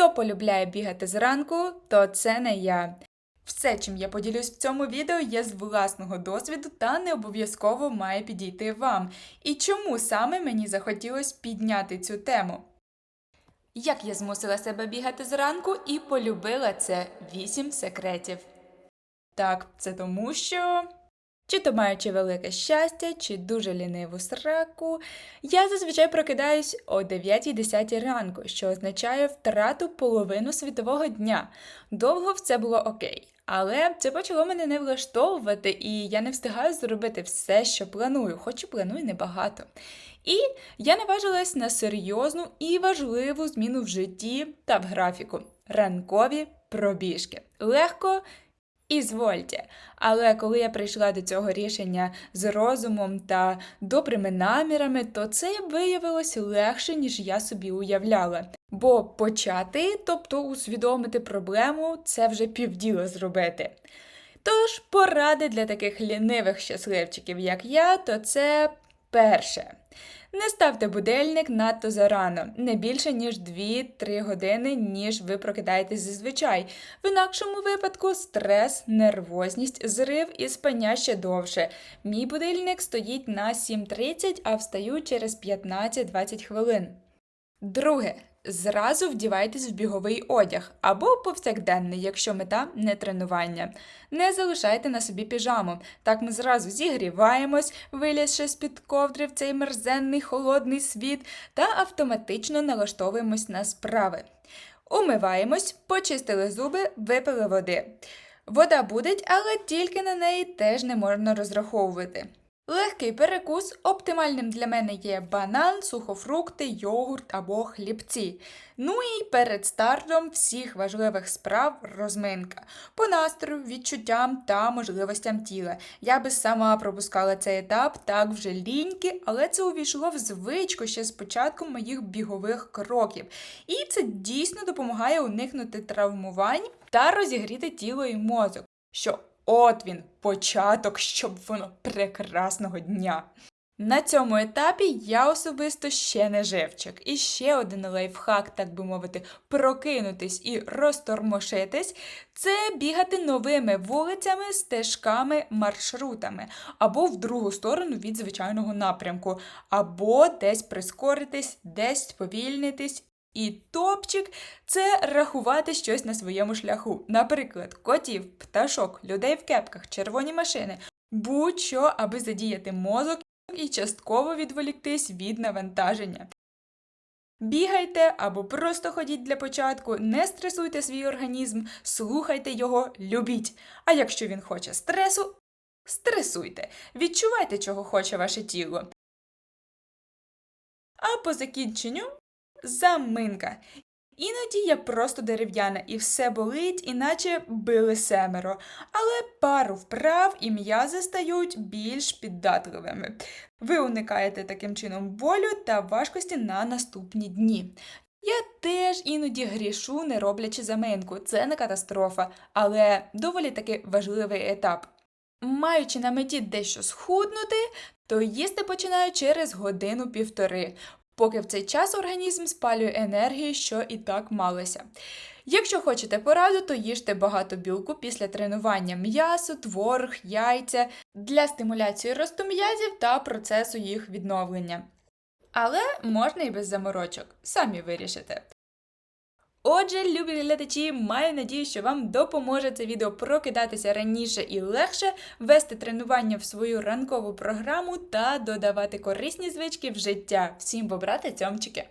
Хто полюбляє бігати зранку, то це не я. Все, чим я поділюсь в цьому відео, є з власного досвіду та не обов'язково має підійти вам. І чому саме мені захотілося підняти цю тему? Як я змусила себе бігати зранку і полюбила це 8 секретів. Так, це тому, що. Чи то маючи велике щастя, чи дуже ліниву сраку, я зазвичай прокидаюсь о 9-10 ранку, що означає втрату половину світового дня. Довго в це було окей. Але це почало мене не влаштовувати, і я не встигаю зробити все, що планую, хоч і планую небагато. І я наважилась на серйозну і важливу зміну в житті та в графіку ранкові пробіжки. Легко і звольте. Але коли я прийшла до цього рішення з розумом та добрими намірами, то це виявилось легше, ніж я собі уявляла. Бо почати, тобто усвідомити проблему, це вже півділа зробити. Тож поради для таких лінивих щасливчиків, як я, то це перше. Не ставте будильник надто зарано, не більше ніж 2-3 години, ніж ви прокидаєтесь зазвичай. В інакшому випадку стрес, нервозність, зрив і спання ще довше. Мій будильник стоїть на 7.30, а встаю через 15-20 хвилин. Друге. Зразу вдівайтесь в біговий одяг або повсякденний, якщо мета не тренування. Не залишайте на собі піжаму. Так ми зразу зігріваємось, вилізши з-під ковдри в цей мерзенний холодний світ, та автоматично налаштовуємось на справи. Умиваємось, почистили зуби, випили води. Вода буде, але тільки на неї теж не можна розраховувати. Легкий перекус оптимальним для мене є банан, сухофрукти, йогурт або хлібці. Ну і перед стартом всіх важливих справ розминка по настрою, відчуттям та можливостям тіла. Я би сама пропускала цей етап так вже ліньки, але це увійшло в звичку ще з початком моїх бігових кроків. І це дійсно допомагає уникнути травмувань та розігріти тіло і мозок. що От він, початок, щоб воно прекрасного дня. На цьому етапі я особисто ще не живчик. І ще один лайфхак, так би мовити, прокинутись і розтормошитись це бігати новими вулицями, стежками, маршрутами, або в другу сторону від звичайного напрямку, або десь прискоритись, десь сповільнитись. І топчик це рахувати щось на своєму шляху. Наприклад, котів, пташок, людей в кепках, червоні машини, будь-що, аби задіяти мозок і частково відволіктись від навантаження. Бігайте або просто ходіть для початку, не стресуйте свій організм, слухайте його, любіть. А якщо він хоче стресу, стресуйте, відчувайте, чого хоче ваше тіло. А по закінченню заминка. Іноді я просто дерев'яна і все болить, іначе били семеро, але пару вправ і м'язи стають більш піддатливими. Ви уникаєте таким чином болю та важкості на наступні дні. Я теж іноді грішу, не роблячи заминку. Це не катастрофа, але доволі таки важливий етап. Маючи на меті дещо схуднути, то їсти починаю через годину-півтори поки в цей час організм спалює енергію, що і так малося. Якщо хочете пораду, то їжте багато білку після тренування м'ясо, творог, яйця для стимуляції росту м'язів та процесу їх відновлення. Але можна і без заморочок, самі вирішите. Отже, любі глядачі, маю надію, що вам допоможе це відео прокидатися раніше і легше, вести тренування в свою ранкову програму та додавати корисні звички в життя. Всім побрати цьомчики!